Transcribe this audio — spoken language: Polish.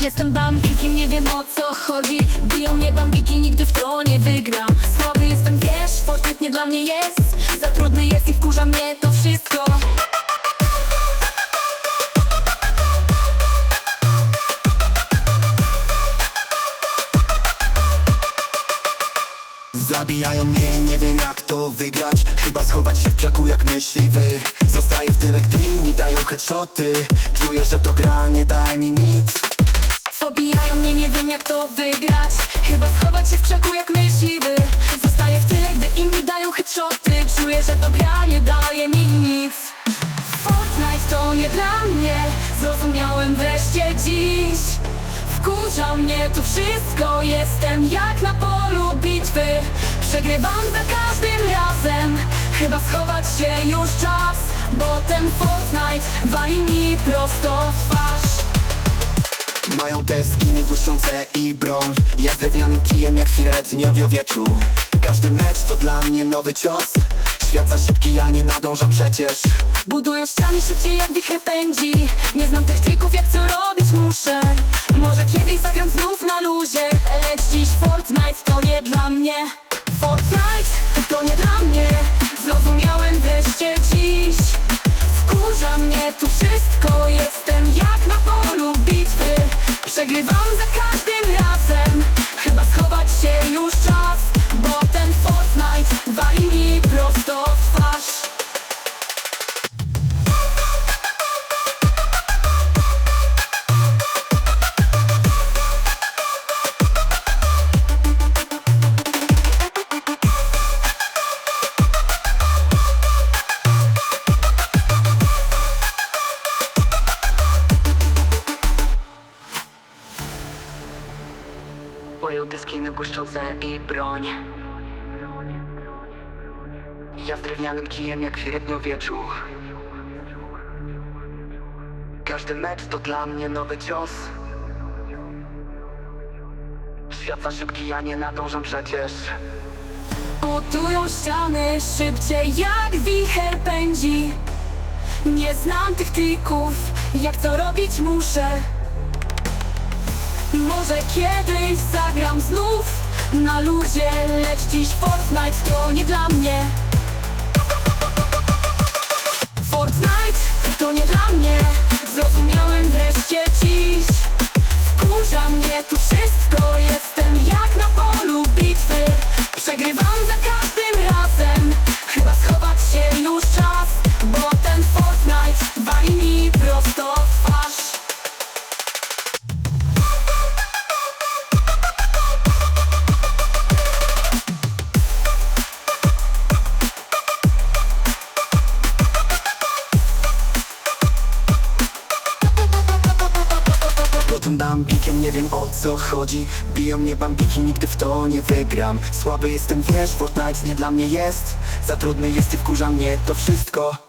Jestem bambiki, nie wiem o co chodzi. Biją mnie bambiki, nigdy w to nie wygram. Słaby jestem, wiesz, Fortnite nie dla mnie jest. Za trudny jest i wkurza mnie to wszystko. Zabijają mnie, nie wiem jak to wygrać. Chyba schować się w krzaku jak myśliwy. Zostaję w tyle, gdy mi dają headshoty. Czuję, że to gra, nie daj mi nic Pobijają mnie, nie wiem jak to wygrać. Chyba schować się w krzaku jak myśliwy. Zostaję w tyle, gdy inni dają headshoty Czuję, że to gra nie daje mi nic. Fortnite to nie dla mnie. Zrozumiałem wreszcie dziś. Wkurza mnie tu wszystko. Jestem jak na polu bitwy. Przegrywam za każdym razem. Chyba schować się już czas Bo ten Fortnite wali mi prosto w twarz Mają te skiny błyszczące i broń Ja z kijem jak średniowio wieczór Każdy mecz to dla mnie nowy cios. Świat za szybki, ja nie nadążam przecież. Budują ściany szybciej jak wicher pędzi. Nie znam tych trików jak co robić muszę. Może kiedyś zagram znów na luzie. Lecz dziś Fortnite to nie dla mnie. Fortnite to nie dla mnie. Zrozumiałem wreszcie dziś. Wkurza mnie tu wszystko Jestem bitwy Przegrywam za każdym Moją te skiny błyszczące i broń. Ja z drewnianym kijem jak średniowieczu Każdy mecz to dla mnie nowy cios. Świat za szybki, ja nie nadążam przecież. Budują ściany szybciej jak wicher pędzi. Nie znam tych trików, jak to robić muszę Może kiedyś zagram znów? Na luzie Lecz dziś Fortnite to nie dla mnie. Fortnite to nie dla mnie. Zrozumiałem wreszcie dziś. Wkurza mnie tu wszystko Jestem Bambikiem nie wiem o co chodzi. Biją mnie bambiki, nigdy w to nie wygram. Słaby jestem, wiesz, Fortnite nie dla mnie jest. Za trudny jest i wkurza mnie to wszystko